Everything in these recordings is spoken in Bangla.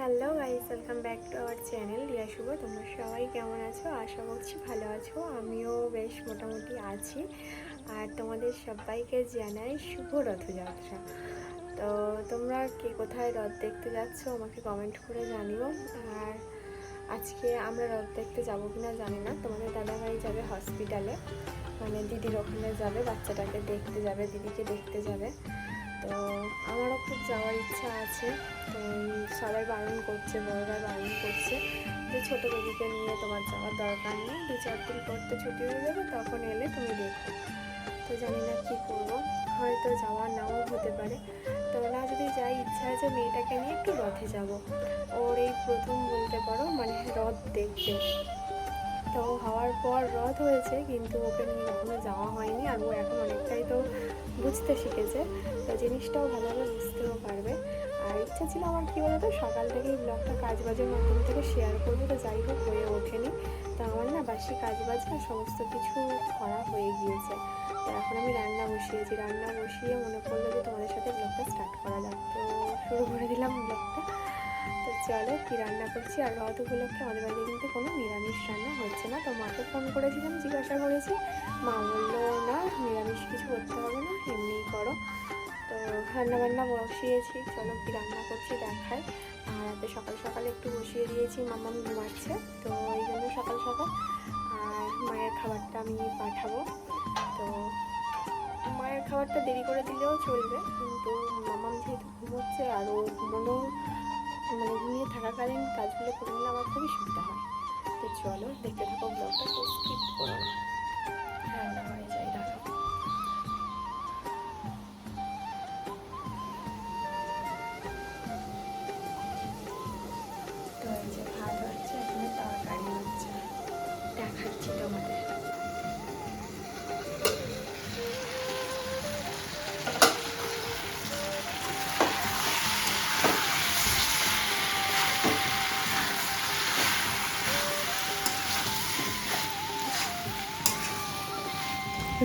Hello guys, welcome back to our channel Riya Shubho. তোমরা সবাই কেমন আছো? আশা করছি ভালো আছো, আমিও বেশ মোটামুটি আছি। আর তোমাদের সবাইকে জানাই শুভ রথযাত্রা। তো তোমরা কে কোথায় রথ দেখতে যাচ্ছ আমাকে কমেন্ট করে জানিও। আর আজকে আমরা রথ দেখতে যাব কি না জানি না। তোমাদের দাদাভাই যাবে হসপিটালে মানে দিদির ওখানে যাবে, বাচ্চাটাকে দেখতে যাবে, দিদিকে দেখতে যাবে। তো আমারও খুব যাওয়ার ইচ্ছা আছে। তো সবাই বারণ করছে, বড়রা বারণ করছে যে ছোটো বেবিকে নিয়ে তোমার যাওয়ার দরকার নেই। দু চার দিন পর তো ছুটি হয়ে যাবে, তখন এলে তুমি দেখো। তো জানি না কী করব। হয়তো যাওয়া নাও হতে পারে। তো না, যদি যাই ইচ্ছা আছে মেয়েটাকে নিয়ে একটু রথে যাব। ওর এই প্রথম বলতে পারো মানে রথ দেখতে। তো হওয়ার পর রথ হয়েছে, কিন্তু ওকে নিয়ে কখনো যাওয়া হয়নি আর ও এখন অনেকটাই তো বুঝতে শিখেছে। তো জিনিসটাও ভালোভাবে বুঝতেও পারবে। আর ইচ্ছা ছিল আমার কী বলতো, সকাল থেকেই ব্লগটা কাজ বাজের মাধ্যম থেকে শেয়ার করব, তো যাই হোক হয়ে ওঠেনি। তো আমার না বাসি কাজ বাজ না সমস্ত কিছু করা হয়ে গিয়েছে। তো এখন আমি রান্না বসিয়েছি। রান্না বসিয়ে মনে পড়ল যে তোমাদের সাথে ব্লগটা স্টার্ট করা যাক। তো শুরু করে দিলাম ব্লগটা। চলো কী রান্না করছি? আর রথ উপলক্ষে আমাদের বাড়িতে কিন্তু কোনো নিরামিষ রান্না হচ্ছে না। তো মাকে ফোন করেছিলাম জিজ্ঞাসা করেছি, মা বলল, না, নিরামিষ কিছু করতে হবে না, এমনিই করো। তো রান্না বান্না বসিয়েছি, চলো কি রান্না করছি দেখাই। আর রাতে সকাল সকাল একটু বসিয়ে দিয়েছি মামা ঘুমাচ্ছে, তো এই জন্য সকাল সকাল আর মায়ের খাবারটা আমি পাঠাবো। তো মায়ের খাবারটা দেরি করে দিলেও চলবে, কিন্তু মামাম যেহেতু ঘুমোচ্ছে আর ও ঘুমোনো মানে ঘুমিয়ে থাকাকালীন কাজগুলো করে নিলে আমার খুবই সুবিধা হয়। তো চলো দেখতে থাকো ব্লগটা স্কিপ করো না।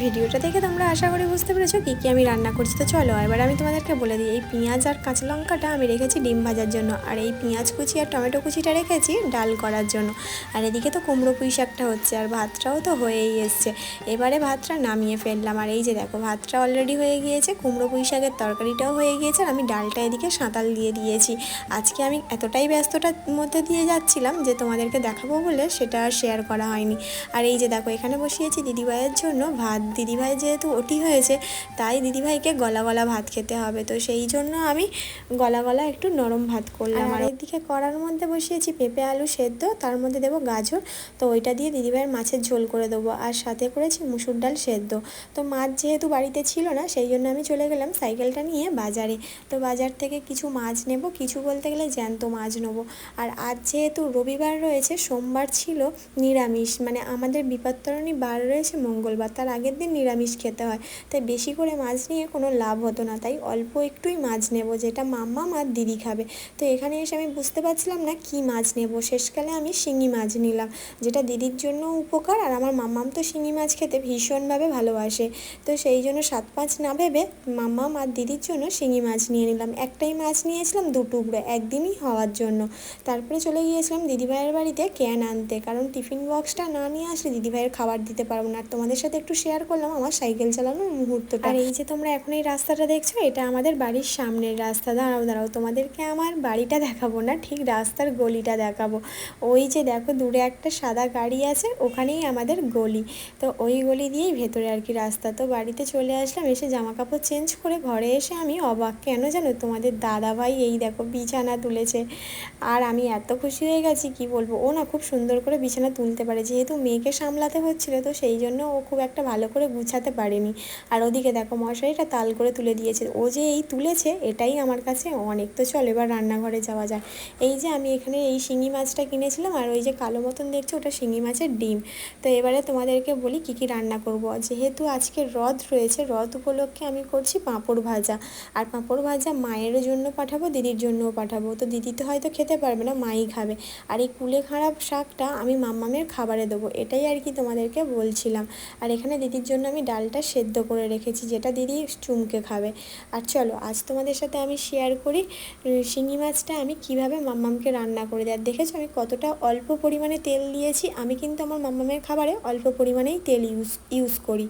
ভিডিওটা দেখে তোমরা আশা করি বুঝতে পেরেছ কী কী আমি রান্না করছি। তো চলো, এবার আমি তোমাদেরকে বলে দিই, এই পেঁয়াজ আর কাঁচা লঙ্কাটা আমি রেখেছি ডিম ভাজার জন্য। আর এই পেঁয়াজ কুচি আর টমেটো কুচিটা রেখেছি ডাল করার জন্য। আর এদিকে তো কুমড়ো পুঁই শাকটা হচ্ছে, আর ভাতটাও তো হয়েই এসছে। এবারে ভাতটা নামিয়ে ফেললাম। আর এই যে দেখো, ভাতটা অলরেডি হয়ে গিয়েছে, কুমড়ো পুঁই শাকের তরকারিটাও হয়ে গিয়েছে, আর আমি ডালটা এদিকে সাঁতাল দিয়ে দিয়েছি। আজকে আমি এতটাই ব্যস্ততার মধ্যে দিয়ে যাচ্ছিলাম যে তোমাদেরকে দেখাবো বলে সেটা শেয়ার করা হয়নি। আর এই যে দেখো, এখানে বসিয়েছি দিদিভাইয়ের জন্য ভাত দিদিভাই যেহেতু ওটি হয়েছে তাই দিদিভাইকে গলা গলা ভাত খেতে হবে। তো সেই জন্য আমি গলা গলা একটু নরম ভাত করলাম। আর এদিকে কড়ার মধ্যে বসিয়েছি পেঁপে আলু সেদ্ধ তার মধ্যে দেবো গাজর। তো ওইটা দিয়ে দিদিভাইয়ের মাছের ঝোল করে দেবো। আর সাথে করেছি মুসুর ডাল সেদ্ধ। তো মাছ যেহেতু বাড়িতে ছিল না সেই জন্য আমি চলে গেলাম সাইকেলটা নিয়ে বাজারে। তো বাজার থেকে কিছু মাছ নেব। কিছু বলতে গেলে জ্যান্ত মাছ নেব। আর আজ যেহেতু রবিবার রয়েছে সোমবার ছিল নিরামিষ। মানে আমাদের বিপত্তরণী বার রয়েছে মঙ্গলবার। তার আগের দিন নিরামিষ খেতে হয়। তাই বেশি করে মাছ নিয়ে কোনো লাভ হতো না। তাই অল্প একটুই মাছ নেব, যেটা মাম্মা আর দিদি খাবে। তো এখানে এসে আমি বুঝতে পারছিলাম না কি মাছ নেব। শেষকালে আমি শিঙি মাছ নিলাম, যেটা দিদির জন্য উপকার। আর আমার মাম্মাম তো শিঙি মাছ খেতে ভীষণভাবে ভালোবাসে। তো সেই জন্য সাত পাঁচ না ভেবে মাম্মাম আর দিদির জন্য শিঙি মাছ নিয়ে নিলাম। একটাই মাছ নিয়েছিলাম দু টুকরো একদিনই হওয়ার জন্য। তারপরে চলে গিয়েছিলাম দিদিভাইয়ের বাড়িতে ক্যান আনতে। কারণ টিফিন বক্সটা না নিয়ে আসলে দিদিভাইয়ের খাবার দিতে পারব না। আর তোমাদের সাথে একটু শেয়ার করলাম, আমার সাইকেল চালানোর মুহূর্তটা। আর এই যে তোমরা এখন এই রাস্তাটা দেখছ, এটা আমাদের বাড়ির সামনের রাস্তা। দাঁড়াও দাঁড়াও, তোমাদেরকে আমার বাড়িটা দেখাবো না, ঠিক রাস্তার গলিটা দেখাবো। ওই যে দেখো, দূরে একটা সাদা গাড়ি আছে, ওখানেই আমাদের গলি। তো ওই গলি দিয়েই ভেতরে আর কি রাস্তা। তো বাড়িতে চলে আসলাম, এসে জামা কাপড় চেঞ্জ করে ঘরে এসে আমি অবাক। কেন জানো, তোমাদের দাদা ভাই এই দেখো বিছানা তুলেছে। আর আমি এত খুশি হয়ে গেছি, কি বলব? ও না খুব সুন্দর করে বিছানা তুলতে পারে, যেহেতু মেয়েকে সামলাতে হচ্ছিল, তো সেই জন্য ও খুব একটা ভালো করে গুছাতে পারেনি। আর ওদিকে দেখো মশারিটা তাল করে তুলে দিয়েছে। ও যে এই তুলেছে, এটাই আমার কাছে অনেক। তো চল এবার রান্নাঘরে যাওয়া যায় এই যে আমি এখানে এই শিঙি মাছটা কিনেছিলাম, আর ওই যে কালো মতন দেখছ ওটা শিঙি মাছের ডিম। তো এবারে তোমাদেরকে বলি কী কী রান্না করব। যেহেতু আজকে রথ রয়েছে, রথ উপলক্ষে আমি করছি পাঁপড় ভাজা। আর পাঁপড় ভাজা মায়ের জন্য পাঠাবো, দিদির জন্যও পাঠাবো। তো দিদি তো হয়তো খেতে পারবে না, মাই খাবে। আর এই কুলে খারাপ শাকটা আমি মাম্মামের খাবারে দেবো। এটাই আর কি তোমাদেরকে বলছিলাম। আর এখানে দিদির দিদির জন্য আমি ডালটা সেদ্ধ করে রেখেছি, যেটা দিদি চুমকে খাবে। আর চলো, আজ তোমাদের সাথে আমি শেয়ার করি শিঙি মাছটা আমি কীভাবে মাম্মামকে রান্না করে দেয় দেখেছ, আমি কতটা অল্প পরিমাণে তেল দিয়েছি, আমি কিন্তু আমার মাম্মামের খাবারে অল্প পরিমাণেই তেল ইউজ ইউজ করি।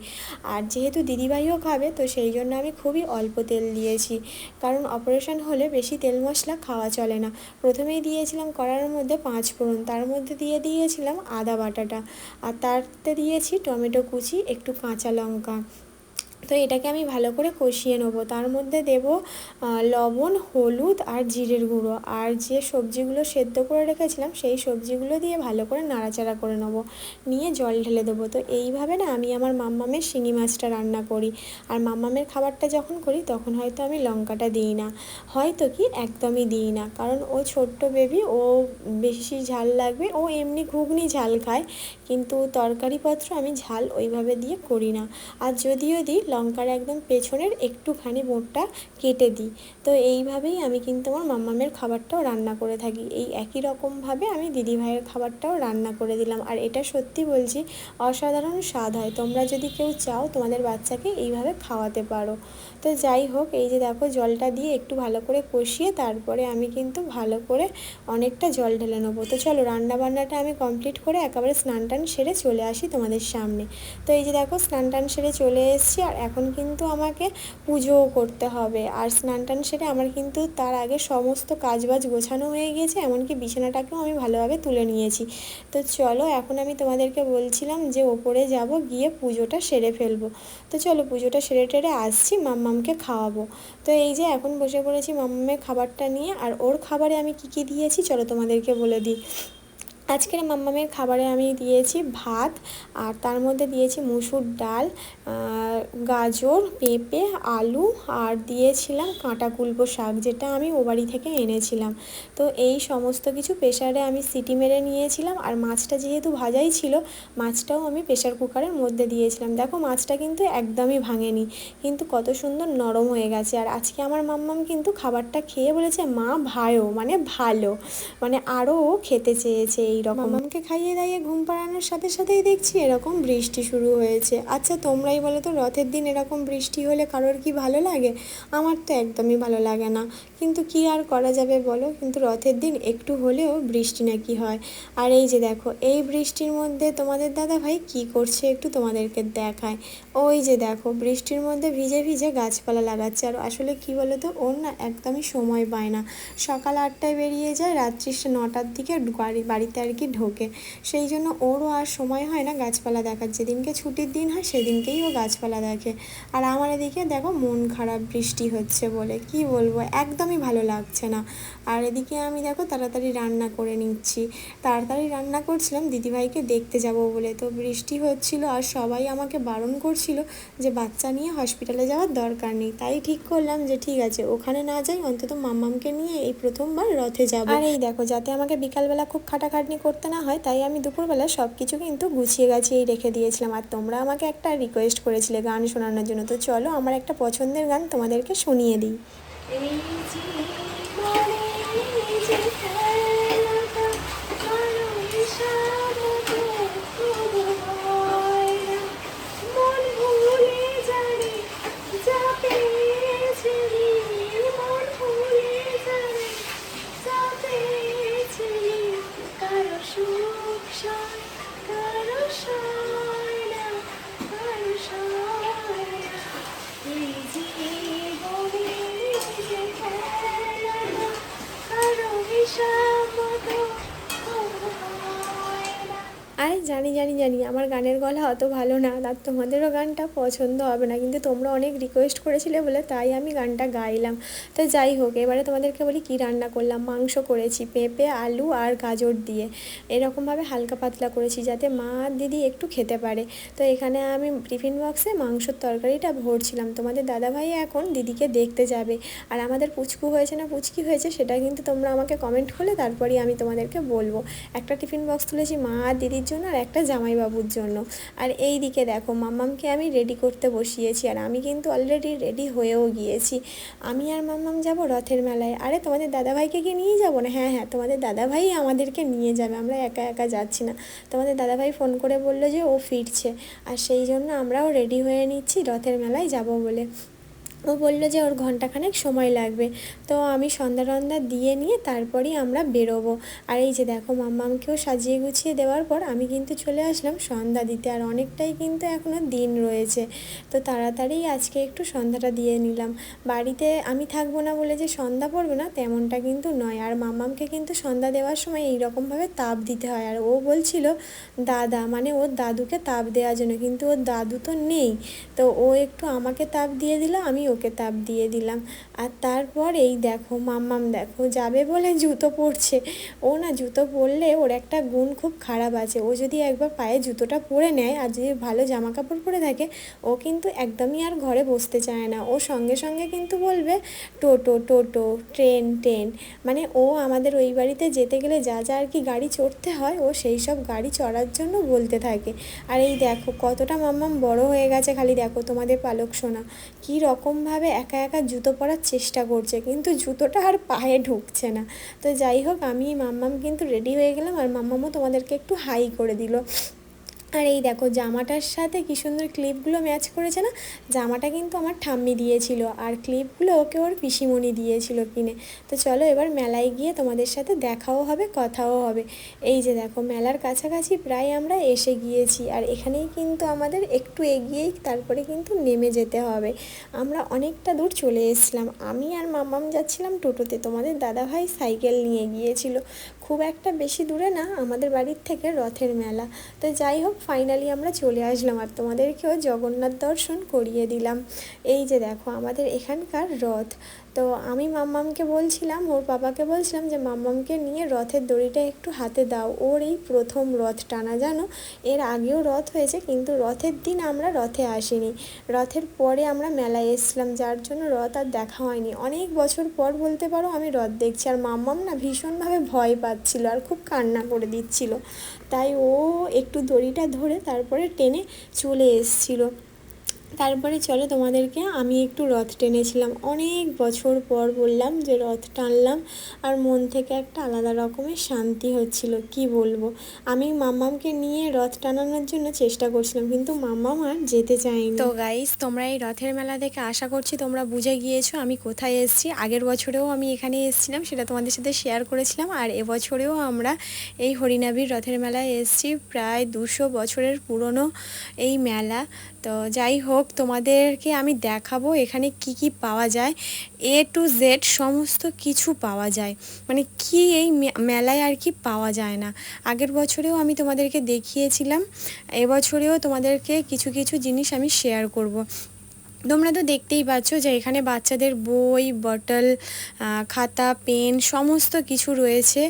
আর যেহেতু দিদিভাইও খাবে, তো সেই জন্য আমি খুবই অল্প তেল দিয়েছি। কারণ অপারেশন হলে বেশি তেল মশলা খাওয়া চলে না। প্রথমেই দিয়েছিলাম কড়ার মধ্যে পাঁচ ফোড়ন, তার মধ্যে দিয়ে দিয়েছিলাম আদা বাটাটা। আর তারতে দিয়েছি টমেটো কুচি, একটু কাঁচা লঙ্কা তো এটাকে আমি ভালো করে কষিয়ে নেব। তার মধ্যে দেব লবণ, হলুদ আর জিরের গুঁড়ো। আর যে সবজিগুলো সেদ্ধ করে রেখেছিলাম, সেই সবজিগুলো দিয়ে ভালো করে নাড়াচাড়া করে নেব। নিয়ে জল ঢেলে দেবো। তো এইভাবে না আমি আমার মাম্মামের শিঙি মাছটা রান্না করি। আর মাম্মামের খাবারটা যখন করি, তখন হয়তো আমি লঙ্কাটা দিই না। হয়তো কি একদমই দিই না। কারণ ও ছোট্ট বেবি ও বেশি ঝাল লাগবে, ও এমনি ঘুগনি ঝাল খায়। কিন্তু তরকারিপত্র আমি ঝাল ওইভাবে দিয়ে করি না। আর যদিও দিই লঙ্কার একদম পেছনের একটুখানি বোঁটটা কেটে দিই। তো এইভাবেই আমি কিন্তু আমার মাম্মামের খাবারটাও রান্না করে থাকি। এই একই রকমভাবে আমি দিদিভাইয়ের খাবারটাও রান্না করে দিলাম। আর এটা সত্যি বলছি, অসাধারণ স্বাদ হয়। তোমরা যদি কেউ চাও, তোমাদের বাচ্চাকে এইভাবে খাওয়াতে পারো। তো যাই হোক, এই যে দেখো, জলটা দিয়ে একটু ভালো করে কষিয়ে তারপরে আমি কিন্তু ভালো করে অনেকটা জল ঢেলে নেব। তো চলো রান্না বান্নাটা আমি কমপ্লিট করে একেবারে স্নান টান সেরে চলে আসি তোমাদের সামনে। তো এই যে দেখো, স্নান টান সেরে চলে এসেছি। আর এখন কিন্তু আমাকে পুজোও করতে হবে। আর স্নান টান সেরে আমার কিন্তু তার আগে সমস্ত কাজবাজ গোছানো হয়ে গিয়েছে, এমনকি বিছানাটাকেও আমি ভালোভাবে তুলে নিয়েছি। তো চলো, এখন আমি তোমাদেরকে বলছিলাম যে ওপরে যাব, গিয়ে পুজোটা সেরে ফেলব। তো চলো, পুজোটা সেরে টেরে আসছি, মাম্মামকে খাওয়াবো। তো এই যে এখন বসে পড়েছি মাম্মামের খাবারটা নিয়ে, আর ওর খাবারে আমি কী কী দিয়েছি, চলো তোমাদেরকে বলে দিই। আজকের মাম্মামের খাবারে আমি দিয়েছি ভাত আর তার মধ্যে দিয়েছি মুসুর ডাল গাজর, পেঁপে, আলু আর দিয়েছিলাম কাঁটা কুলপো শাক যেটা আমি ও বাড়ি থেকে এনেছিলাম। তো এই সমস্ত কিছু প্রেশারে আমি সিটি মেরে নিয়েছিলাম আর মাছটা যেহেতু ভাজাই ছিল, মাছটাও আমি প্রেশার কুকারের মধ্যে দিয়েছিলাম। দেখো মাছটা কিন্তু একদমই ভাঙেনি, কিন্তু কত সুন্দর নরম হয়ে গেছে। আর আজকে আমার মাম্মাম কিন্তু খাবারটা খেয়ে বলেছে, মা, ভালো মানে ভালো। মানে আরও খেতে চেয়েছে এই রকম মামামকে খাইয়ে দাইয়ে ঘুম পাড়ানোর সাথে সাথেই দেখছি এরকম বৃষ্টি শুরু হয়েছে। আচ্ছা তোমরাই বলো তো, রথের দিন এরকম বৃষ্টি হলে কারোর কি ভালো লাগে? আমার তো একদমই ভালো লাগে না। কিন্তু কি আর করা যাবে বলো? কিন্তু রথের দিন একটু হলেও বৃষ্টি নাকি হয়। আর এই যে দেখো, এই বৃষ্টির মধ্যে তোমাদের দাদা ভাই কী করছে একটু তোমাদেরকে দেখায়। ওই যে দেখো, বৃষ্টির মধ্যে ভিজে ভিজে গাছপালা লাগাচ্ছে। আর আসলে কি বলো তো ওর না একদমই সময় পায় না। সকাল আটটায় বেরিয়ে যায় রাত্রি নটার দিকে বাড়ি বাড়িতে আর কি ঢোকে। সেই জন্য ওরও আর সময় হয় না গাছপালা দেখার। যেদিনকে ছুটির দিন হয় সেদিনকেই ও গাছপালা দেখে। আর আমার এদিকে দেখো মন খারাপ, বৃষ্টি হচ্ছে বলে, কি বলব? একদমই ভালো লাগছে না। আর এদিকে আমি দেখো তাড়াতাড়ি রান্না করে নিচ্ছি। তাড়াতাড়ি রান্না করছিলাম, দিদিভাইকে দেখতে যাব বলে। তো বৃষ্টি হচ্ছিল আর সবাই আমাকে বারণ করছিল যে বাচ্চা নিয়ে হসপিটালে যাওয়ার দরকার নেই। তাই ঠিক করলাম যে ঠিক আছে, ওখানে না যাই, অন্তত মাম্মামকে নিয়ে এই প্রথমবার রথে যাব। আর এই দেখো, যাতে আমাকে বিকালবেলা খুব খাটাখাটনি করতে না হয়, তাই আমি দুপুরবেলা সব কিছু কিন্তু গুছিয়ে গাছিয়েই রেখে দিয়েছিলাম। আর তোমরা আমাকে একটা রিকোয়েস্ট করেছিলে গান শোনানোর জন্য। তো চলো, আমার একটা পছন্দের গান তোমাদেরকে শুনিয়ে দিই। গলা অত ভালো না। আর তোমাদেরও গানটা পছন্দ হবে না। কিন্তু তোমরা অনেক রিকোয়েস্ট করেছিলে বলে তাই আমি গানটা গাইলাম। তো যাই হোক, এবারে তোমাদেরকে বলি কি রান্না করলাম। মাংস করেছি, পেঁপে, আলু আর গাজর দিয়ে। এরকমভাবে হালকা পাতলা করেছি যাতে মা দিদি একটু খেতে পারে। তো এখানে আমি টিফিন বক্সে মাংসর তরকারিটা ভরছিলাম। তোমাদের দাদাভাই এখন দিদিকে দেখতে যাবে। আর আমাদের পুচকু হয়েছে না পুচকি হয়েছে সেটা কিন্তু তোমরা আমাকে কমেন্ট করলে তারপরেই আমি তোমাদেরকে বলব। একটা টিফিন বক্স তুলেছি মা আর দিদির জন্য আর একটা জামাইবাবুর জন্য। আর এই দিকে দেখো, মাম্মামকে আমি রেডি করতে বসিয়েছি আর আমি কিন্তু অলরেডি রেডি হয়েও গিয়েছি। আমি আর মাম্মাম যাব রথের মেলায়। আরে, তোমাদের দাদাভাইকে কি নিয়ে যাব না? হ্যাঁ হ্যাঁ তোমাদের দাদাভাই আমাদেরকে নিয়ে যাবে, আমরা একা একা যাচ্ছি না। তোমাদের দাদাভাই ফোন করে বলল যে ও ফিরছে। আর সেই জন্য আমরাও রেডি হয়ে নিচ্ছি রথের মেলায় যাব বলে। ও বলল যে ওর ঘন্টাখানেক সময় লাগবে। তো আমি সন্ধ্যা টন্ধা দিয়ে নিয়ে তারপরেই আমরা বেরোবো। আর এই যে দেখো মাম্মামকেও সাজিয়ে গুছিয়ে দেওয়ার পর আমি কিন্তু চলে আসলাম সন্ধ্যা দিতে। আর অনেকটাই কিন্তু এখনও দিন রয়েছে। তো তাড়াতাড়ি আজকে একটু সন্ধ্যাটা দিয়ে নিলাম। বাড়িতে আমি থাকব না বলে যে সন্ধ্যা পড়বে না, তেমনটা কিন্তু নয়। আর মাম্মামকে কিন্তু সন্ধ্যা দেওয়ার সময় এইরকমভাবে তাপ দিতে হয়। আর ও বলছিল, দাদা মানে ওর দাদুকে তাপ দেওয়ার জন্য। কিন্তু ওর দাদু তো নেই। তো ও একটু আমাকে তাপ দিয়ে দিল, আমি ওকে তাপ দিয়ে দিলাম। আর তারপর এই দেখো, মাম্মাম দেখো, যাবে বলে জুতো পরছে। ও না জুতো পরলে ওর একটা গুণ খুব খারাপ আছে। ও যদি একবার পায়ে জুতোটা পরে নেয় আর যদি ভালো জামা কাপড় পরে থাকে, ও কিন্তু একদমই আর ঘরে বসতে চায় না। ও সঙ্গে সঙ্গে কিন্তু বলবে, টোটো টোটো, ট্রেন ট্রেন। মানে ও আমাদের ওই বাড়িতে যেতে গেলে যা যা আর কি গাড়ি চড়তে হয়, ও সেই সব গাড়ি চড়ার জন্য বলতে থাকে। আর এই দেখো, কতটা মাম্মাম বড় হয়ে গেছে খালি দেখো তোমাদের পালক সোনা। কী রকমভাবে একা একা জুতো পরার চেষ্টা করছে, কিন্তু জুতোটা আর পায়ে ঢুকছে না। তো যাই হোক, আমি মাম্মাম কিন্তু রেডি হয়ে গেলাম আর মাম্মামও তোমাদেরকে একটু হাই করে দিল। আর এই দেখো, জামাটার সাথে কী সুন্দর ক্লিপগুলো ম্যাচ করেছে না? জামাটা কিন্তু আমার ঠাম্মি দিয়েছিল আর ক্লিপগুলো ওকে ওর পিসিমণি দিয়েছিল কিনে। তো চলো এবার মেলায় গিয়ে তোমাদের সাথে দেখাও হবে, কথাও হবে। এই যে দেখো, মেলার কাছাকাছি প্রায় আমরা এসে গিয়েছি আর এখানেই কিন্তু আমাদের একটু এগিয়েই তারপরে কিন্তু নেমে যেতে হবে। আমরা অনেকটা দূর চলে এসেছিলাম। আমি আর মামাম যাচ্ছিলাম টোটোতে। তোমাদের দাদাভাই সাইকেল নিয়ে গিয়েছিল। খুব একটা বেশি দূরে না, আমাদের বাড়ির থেকে রথের মেলা। তো যাই হোক ফাইনালি আমরা চলে আসলাম আর তোমাদেরকেও জগন্নাথ দর্শন করিয়ে দিলাম। এই যে দেখো, আমাদের এখানকার রথ। তো আমি মাম্মামকে বলছিলাম, ওর বাবাকে বলছিলাম যে, মাম্মামকে নিয়ে রথের দড়িটা একটু হাতে দাও। ওর এই প্রথম রথ টানা জানো, এর আগেও রথ হয়েছে, কিন্তু রথের দিন আমরা রথে আসিনি। রথের পরে আমরা মেলায় এসেছিলাম, যার জন্য রথ আর দেখা হয়নি। অনেক বছর পর বলতে পারো আমি রথ দেখছি। আর মাম্মাম না ভীষণভাবে ভয় পাচ্ছিল আর খুব কান্না করে দিচ্ছিল। তাই ও একটু দড়িটা ধরে তারপরে টেনে চলে এসেছিল। তারপরে চলো তোমাদেরকে আমি একটু রথ টেনেছিলাম। অনেক বছর পর বললাম যে রথ টানলাম আর মন থেকে একটা আলাদা রকমের শান্তি হচ্ছিল, কি বলব? আমি মাম্মামকে নিয়ে রথ টানানোর জন্য চেষ্টা করছিলাম, কিন্তু মাম্মাম আর যেতে চায়নি। তো গাইস তোমরা এই রথের মেলা দেখে আশা করছি তোমরা বুঝে গিয়েছো আমি কোথায় এসেছি। আগের বছরেও আমি এখানে এসেছিলাম, সেটা তোমাদের সাথে শেয়ার করেছিলাম। আর এবছরেও আমরা এই হরিনাবির রথের মেলায় এসেছি, প্রায় দুশো বছরের পুরনো এই মেলা। তো যাই হোক তোমাদেরকে আমি দেখাবো এখানে কি কি পাওয়া যায়। এ টু জেড সমস্ত কিছু পাওয়া যায়। মানে কি এই মেলায় আর কি পাওয়া যায় না। আগের বছরেও আমি তোমাদেরকে দেখিয়েছিলাম। এবছরেও তোমাদেরকে কিছু কিছু জিনিস আমি শেয়ার করব। তোমরা তো দেখতেই পাচ্ছ যে এখানে বাচ্চাদের বই, বটল খাতা, পেন সমস্ত কিছু রয়েছে।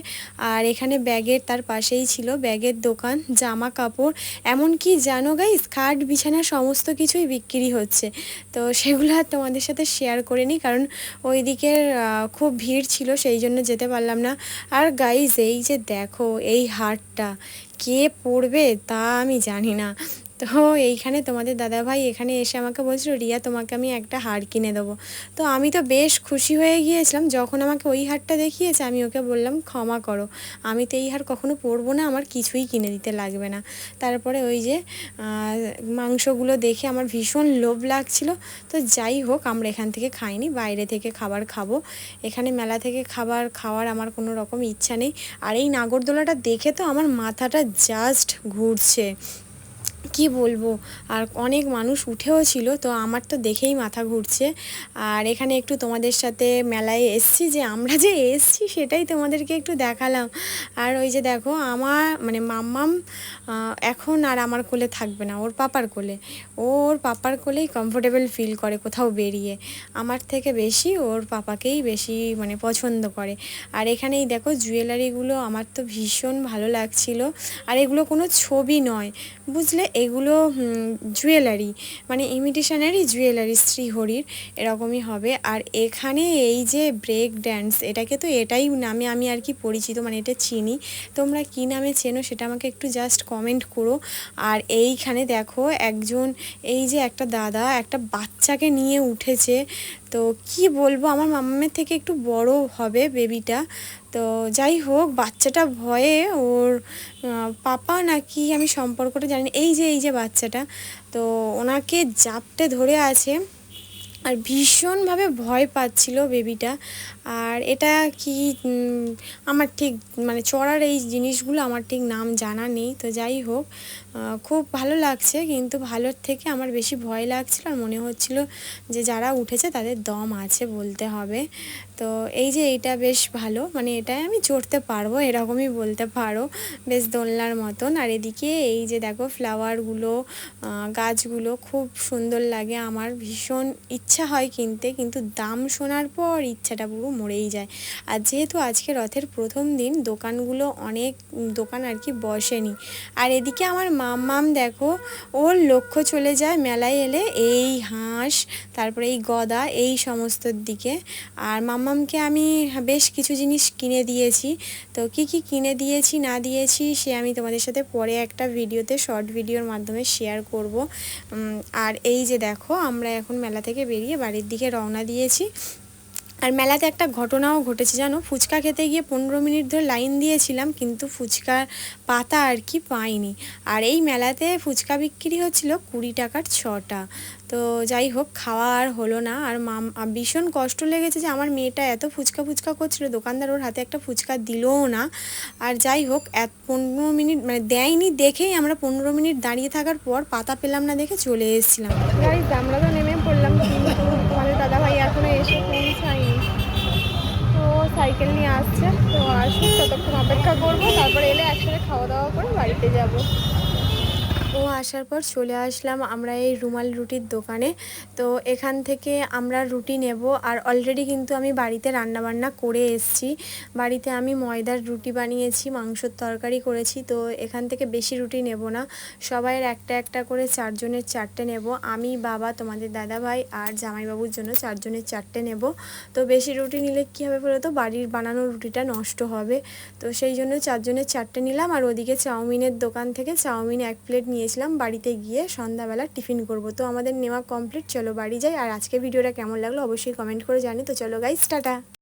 আর এখানে ব্যাগের তার পাশেই ছিল ব্যাগের দোকান, জামা কাপড়, এমনকি জানো গাই খাট, বিছানা সমস্ত কিছুই বিক্রি হচ্ছে। তো সেগুলো আর তোমাদের সাথে শেয়ার করে নিই কারণ ওই দিকের খুব ভিড় ছিল, সেই জন্য যেতে পারলাম না। আর গাইজ এই যে দেখো, এই হাটটা কে পড়বে তা আমি জানি না। তো এইখানে তোমাদের দাদাভাই এখানে এসে আমাকে বলছিল, রিয়া, তোমাকে আমি একটা হার কিনে দেবো। তো আমি তো বেশ খুশি হয়ে গিয়েছিলাম। যখন আমাকে ওই হারটা দেখিয়েছে, আমি ওকে বললাম, ক্ষমা করো, আমি তো এই হার কখনো পরবো না, আমার কিছুই কিনে দিতে লাগবে না। তারপরে ওই যে মাংসগুলো দেখে আমার ভীষণ লোভ লাগছিল। তো যাই হোক, আমরা এখান থেকে খাইনি, বাইরে থেকে খাবার খাব। এখানে মেলা থেকে খাবার খাওয়ার আমার কোনো রকম ইচ্ছা নেই। আর এই নাগরদোলাটা দেখে তো আমার মাথাটা জাস্ট ঘুরছে। কি বলব? আর অনেক মানুষ উঠেও ছিল, তো আমার তো দেখেই মাথা ঘুরছে। আর এখানে একটু তোমাদের সাথে মেলায় এসছি, যে আমরা যে এসছি সেটাই তোমাদেরকে একটু দেখালাম। আর ওই যে দেখো, আমার মানে মাম্মাম এখন আর আমার কোলে থাকবে না, ওর পাপার কোলে। ওর পাপার কোলেই কমফোর্টেবল ফিল করে কোথাও বেরিয়ে। আমার থেকে বেশি ওর পাপাকেই বেশি মানে পছন্দ করে। আর এখানেই দেখো জুয়েলারিগুলো আমার তো ভীষণ ভালো লাগছিল। আর এগুলো কোনো ছবি নয়, বুঝলে? এগুলো জুয়েলারি মানে ইমিটেশনেরই জুয়েলারি শ্রীহরির, এরকমই হবে। আর এখানে এই যে ব্রেক ড্যান্স এটাকে তো এটাই নামে আমি আর কি পরিচিত মানে এটা চিনি। তোমরা কী নামে চেনো সেটা আমাকে একটু জাস্ট কমেন্ট করো। আর এইখানে দেখো একজন, এই যে একটা দাদা, একটা বাচ্চাকে নিয়ে উঠেছে। তো কি বলব? আমার মামামের থেকে একটু বড় হবে বেবিটা তো যাই হোক, বাচ্চাটা ভয়ে ওর পাপা নাকি আমি সম্পর্কটা জানি। এই যে এই যে বাচ্চাটা, তো ওনাকে জাপটে ধরে আছে আর ভীষণভাবে ভয় পাচ্ছিল বেবিটা আর এটা কি আমার ঠিক মানে চড়ার এই জিনিসগুলো আমার ঠিক নাম জানা নেই, তো যাই হোক খুব ভালো লাগছে, কিন্তু ভালোর থেকে আমার বেশি ভয় লাগছিল আর মনে হচ্ছিল যে যারা উঠেছে তাদের দম আছে বলতে হবে। তো এই যে এইটা বেশ ভালো মানে এটাই আমি চড়তে পারব, এরকমই বলতে পারো, বেশ দোলনার মতন। আর এদিকে এই যে দেখো ফ্লাওয়ারগুলো গাছগুলো খুব সুন্দর লাগে, আমার ভীষণ ইচ্ছা হয় কিনতে, কিন্তু দাম শোনার পর ইচ্ছাটা পুরো মরেই যায়। আর যেহেতু আজকে রথের প্রথম দিন, দোকানগুলো অনেক, দোকান আর কি বসেনি। আর এদিকে আমার মাম্মাম দেখো, ওর লক্ষ্য চলে যায় মেলায় এলে এই হাঁস, তারপরে এই গদা, এই সমস্তর দিকে। আর মাম্মামকে আমি বেশ কিছু জিনিস কিনে দিয়েছি। তো কি কি কিনে দিয়েছি, না দিয়েছি, সে আমি তোমাদের সাথে পরে একটা ভিডিওতে, শর্ট ভিডিওর মাধ্যমে শেয়ার করব। আর এই যে দেখো, আমরা এখন মেলা থেকে বেরিয়ে বাড়ির দিকে রওনা দিয়েছি। আর মেলাতে একটা ঘটনাও ঘটেছে, জানো? ফুচকা খেতে গিয়ে পনেরো মিনিট ধরে লাইন দিয়েছিলাম, কিন্তু ফুচকার পাতা আর কি পাইনি। আর এই মেলাতে ফুচকা বিক্রি হচ্ছিল কুড়ি টাকার ছটা। তো যাই হোক, খাওয়া আর হলো না। আর মাম ভীষণ কষ্ট লেগেছে যে আমার মেয়েটা এত ফুচকা ফুচকা করছিল, দোকানদার ওর হাতে একটা ফুচকা দিলও না। আর যাই হোক, এত পনেরো মিনিট মানে দেয়নি দেখেই আমরা পনেরো মিনিট দাঁড়িয়ে থাকার পর পাতা পেলাম না দেখে চলে এসেছিলাম। আমরা তো নেমে পড়লাম। তোমাদের দাদাভাই এখনও এসে সাইকেল নিয়ে আসছে, তো আসুক, ততক্ষণ অপেক্ষা করব, তারপরে এলে একসাথে খাওয়া দাওয়া করে বাড়িতে যাব। ও আসার পর চলে আসলাম আমরা এই রুমাল রুটির দোকানে। তো এখান থেকে আমরা রুটি নেব আর অলরেডি কিন্তু আমি বাড়িতে রান্নাবান্না করে এসেছি। বাড়িতে আমি ময়দার রুটি বানিয়েছি, মাংসর তরকারি করেছি, তো এখান থেকে বেশি রুটি নেব না। সবাইয়ের একটা একটা করে চারজনের চারটে নেব। আমি, বাবা, তোমাদের দাদা ভাই আর জামাইবাবুর জন্য চারজনের চারটে নেব। তো বেশি রুটি নিলে কী হবে বলো তো বাড়ির বানানো রুটিটা নষ্ট হবে। তো সেই জন্য চারজনের চারটে নিলাম আর ওদিকে চাউমিনের দোকান থেকে চাউমিন এক প্লেট নিয়েছিলাম বাড়িতে গিয়ে সন্ধ্যাবেলা টিফিন করব। তো আমাদের নেওয়া কমপ্লিট চলো বাড়ি যাই। আর আজকে ভিডিওটা কেমন লাগল অবশ্যই কমেন্ট করে জানি তো চলো গাইস টাটা।